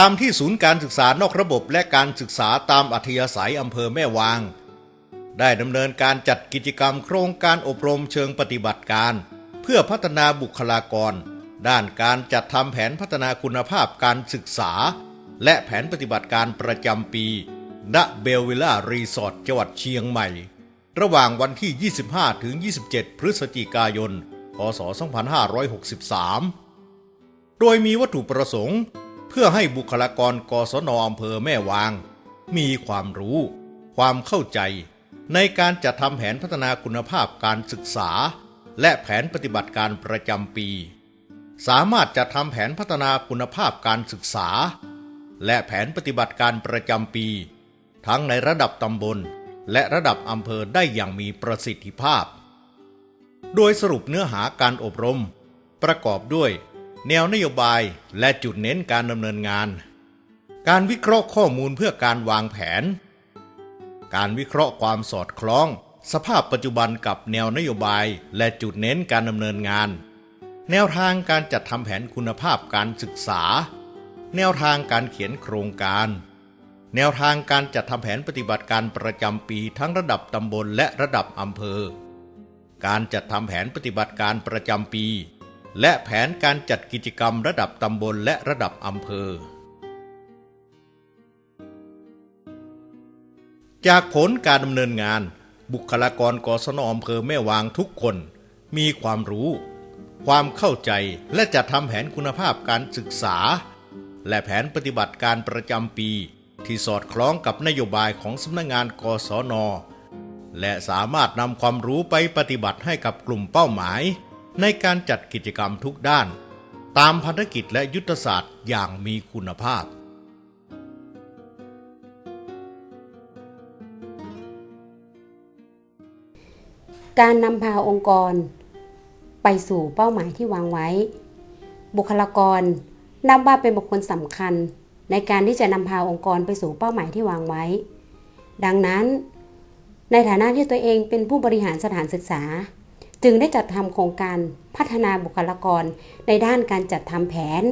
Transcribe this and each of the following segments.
ตามที่ศูนย์การศึกษานอกระบบและการศึกษาตามอัธยาศัยอำเภอแม่วาง ได้ดำเนินการจัดกิจกรรมโครงการอบรมเชิงปฏิบัติการ เพื่อพัฒนาบุคลากร ด้านการจัดทำแผนพัฒนาคุณภาพการศึกษา และแผนปฏิบัติการประจำปีณเบลวิลล่ารีสอร์ทจังหวัดเชียงใหม่ ระหว่างวันที่ 25 ถึง 27 พฤศจิกายน พศ 2563 โดยมีวัตถุประสงค์ พื่อให้บุคลากรกศนอำเภอแม่วาง มีความรู้ ความเข้าใจ ในการจัดทำแผนพัฒนาคุณภาพการศึกษา และแผนปฏิบัติการประจำปี สามารถจัดทำแผนพัฒนาคุณภาพการศึกษา และแผนปฏิบัติการประจำปี ทั้งในระดับตำบล และระดับอำเภอได้อย่างมีประสิทธิภาพ โดยสรุปเนื้อหาการอบรม ประกอบด้วย แนวนโยบายและจุดเน้นการดำเนินงาน การวิเคราะห์ข้อมูลเพื่อการวางแผน การวิเคราะห์ความสอดคล้อง สภาพปัจจุบันกับแนวนโยบายและจุดเน้นการดำเนินงาน แนวทางการจัดทำแผนคุณภาพการศึกษา แนวทางการเขียนโครงการ แนวทางการจัดทำแผนปฏิบัติการประจำปีทั้งระดับตำบลและระดับอำเภอ การจัดทำแผนปฏิบัติการประจำปี และแผนการจัดกิจกรรมระดับตำบลและระดับอำเภอ จากผลการดำเนินงาน บุคลากรกศนอำเภอแม่วางทุกคน มีความรู้ ความเข้าใจและจัดทำแผนคุณภาพการศึกษา และแผนปฏิบัติการประจำปี ที่สอดคล้องกับนโยบายของสำนักงานกศนและสามารถนำความรู้ไปปฏิบัติให้กับกลุ่มเป้าหมาย ในการจัดกิจกรรมทุกด้าน ตามภารกิจและยุทธศาสตร์อย่างมีคุณภาพ การนำพาองค์กร ไปสู่เป้าหมายที่วางไว้ บุคลากรนับว่าเป็นบุคคลสำคัญในการที่จะนำพาองค์กรไปสู่เป้าหมายที่วางไว้ ดังนั้น ในฐานะที่ตัวเองเป็นผู้บริหารสถานศึกษา จึงได้จัดทำโครงการพัฒนาบุคลากร ในด้านการจัดทำแผน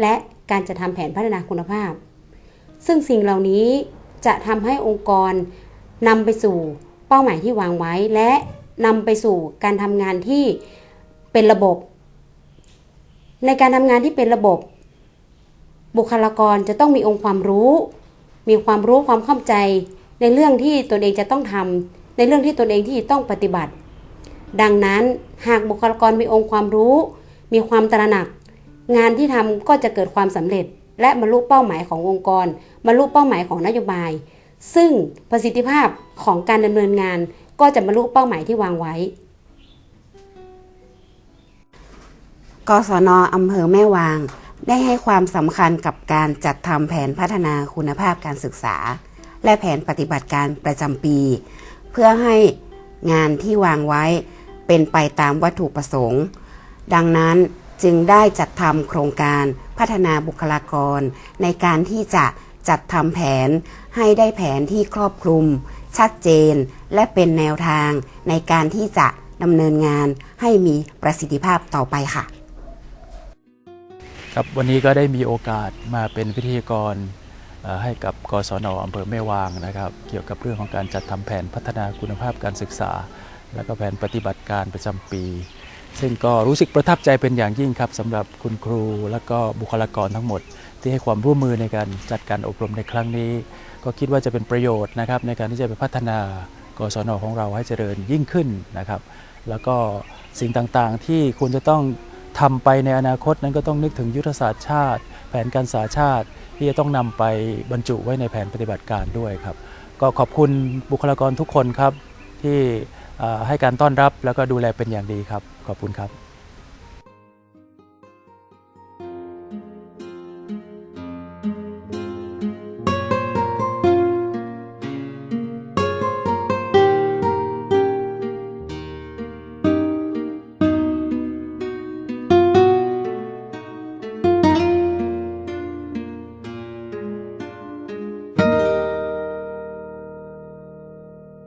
และการจัดทำแผนพัฒนาคุณภาพ ซึ่งสิ่งเหล่านี้จะทำให้องค์กรนำไปสู่เป้าหมายที่วางไว้ และนำไปสู่การทำงานที่เป็นระบบ ในการทำงานที่เป็นระบบ บุคลากรจะต้องมีองค์ความรู้ มีความรู้ความเข้าใจ ในเรื่องที่ตนเองจะต้องทำในเรื่องที่ตนเองที่ต้องปฏิบัติ ดังนั้นหากบุคลากรมีองค์ความรู้ มีความตระหนัก งานที่ทำก็จะเกิดความสำเร็จ และบรรลุเป้าหมายขององค์กรบรรลุเป้าหมายของนโยบาย ซึ่งประสิทธิภาพของการดำเนินงานก็จะบรรลุเป้าหมายที่วางไว้กศนอำเภอแม่วาง ได้ให้ความสำคัญกับการจัดทำแผนพัฒนาคุณภาพการศึกษา และแผนปฏิบัติการประจำปี เพื่อให้งานที่วางไว้ เป็นไปตามวัตถุประสงค์ ดังนั้นจึงได้จัดทำโครงการพัฒนาบุคลากร ในการที่จะจัดทำแผนให้ได้แผนที่ครอบคลุม ชัดเจนและเป็นแนวทางในการที่จะดำเนินงานให้มีประสิทธิภาพต่อไปค่ะ ครับวันนี้ก็ได้มีโอกาสมาเป็นพิธีกรให้กับกศนอำเภอแม่วางนะครับ เกี่ยวกับเรื่องของการจัดทำแผนพัฒนาคุณภาพการศึกษา และก็แผนปฏิบัติการประจำปี ซึ่งก็รู้สึกประทับใจเป็นอย่างยิ่งครับสำหรับคุณครูและก็บุคลากรทั้งหมด ที่ให้ความร่วมมือในการจัดการอบรมในครั้งนี้ ก็คิดว่าจะเป็นประโยชน์นะครับในการที่จะไปพัฒนากศนของเราให้เจริญยิ่งขึ้นนะครับ แล้วก็สิ่งต่างๆที่ควรจะต้องทำไปในอนาคตนั้นก็ต้องนึกถึงยุทธศาสตร์ชาติ แผนการศึกษาชาติ ที่จะต้องนำไปบรรจุไว้ในแผนปฏิบัติการด้วยครับ ก็ขอบคุณบุคลากรทุกคนครับที่ ให้การต้อนรับแล้วก็ดูแลเป็นอย่างดีครับ ขอบคุณครับ